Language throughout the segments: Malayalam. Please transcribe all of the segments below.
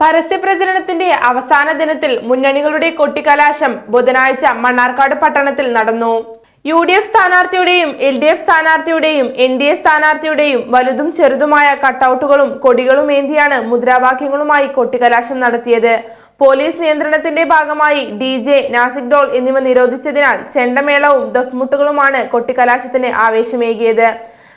പരസ്യപ്രചരണത്തിന്റെ അവസാന ദിനത്തിൽ മുന്നണികളുടെ കൊട്ടിക്കലാശം ബുധനാഴ്ച മണ്ണാർക്കാട് പട്ടണത്തിൽ നടന്നു. യു ഡി എഫ് സ്ഥാനാർത്ഥിയുടെയും എൽ ഡി എഫ് സ്ഥാനാർത്ഥിയുടെയും എൻ ഡി എ സ്ഥാനാർത്ഥിയുടെയും വലുതും ചെറുതുമായ കട്ടൗട്ടുകളും കൊടികളും ഏന്തിയാണ് മുദ്രാവാക്യങ്ങളുമായി കൊട്ടിക്കലാശം നടത്തിയത്. പോലീസ് നിയന്ത്രണത്തിന്റെ ഭാഗമായി ഡി ജെ നാസിക് ഡോൾ എന്നിവ നിരോധിച്ചതിനാൽ ചെണ്ടമേളവും ദഫ്മുട്ടുകളുമാണ് കൊട്ടിക്കലാശത്തിന് ആവേശമേകിയത്.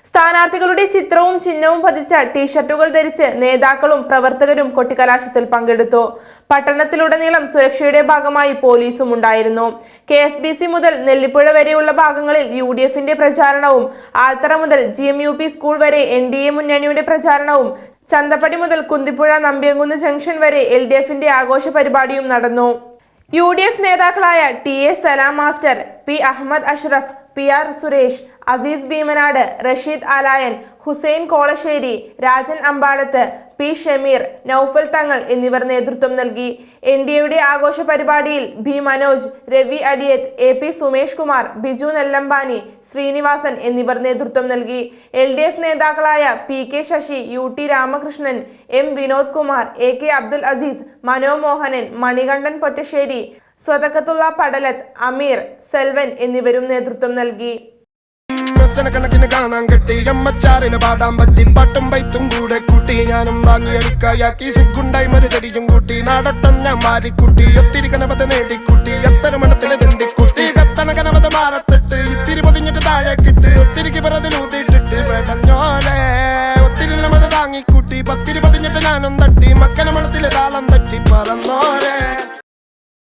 സ്ഥാനാർത്ഥികളുടെ ചിത്രവും ചിഹ്നവും പതിച്ച ടീഷർട്ടുകൾ ധരിച്ച് നേതാക്കളും പ്രവർത്തകരും കൊട്ടിക്കലാശത്തിൽ പങ്കെടുത്തു. പട്ടണത്തിലുടനീളം സുരക്ഷയുടെ ഭാഗമായി പോലീസും ഉണ്ടായിരുന്നു. കെ എസ് ബി സി മുതൽ നെല്ലിപ്പുഴ വരെയുള്ള ഭാഗങ്ങളിൽ യു ഡി എഫിന്റെ പ്രചാരണവും ആൽത്തറ മുതൽ G M U P school വരെ എൻ ഡി എ മുന്നണിയുടെ പ്രചാരണവും ചന്തപ്പടി മുതൽ കുന്തിപ്പുഴ നമ്പ്യങ്കുന്ന് ജംഗ്ഷൻ വരെ എൽ ഡി എഫിന്റെ ആഘോഷ പരിപാടിയും നടന്നു. യു ഡി എഫ് നേതാക്കളായ T A Salam master P Ahammad Ashraf P R Suresh Azeez Bheemanad Rasheed Alayan Hussain Kolassery Rajan Ambadath P Shameer Noufal Thangal എന്നിവർ നേതൃത്വം നൽകി. എൻ ഡി എയുടെ ആഘോഷ പരിപാടിയിൽ B Manoj Ravi Adiyath A P Sumesh Kumar Biju Nellambani Sreenivasan എന്നിവർ നേതൃത്വം നൽകി. എൽ ഡി എഫ് നേതാക്കളായ P K Sasi U T Ramakrishnan M Vinod Kumar A K Abdul Azeez Manomohanan Manikandan Pottassery സ്വതക്കത്തുള്ള Padalath Ameer Selvan എന്നിവരും നേതൃത്വം നൽകി. ഞാനും ഞാൻ ഒത്തിരി എത്ര മണത്തിലെ പൊതിഞ്ഞിട്ട് ഞാനും തട്ടി. മക്കന മണത്തിലെ താളം തട്ടി. പറന്നോലെ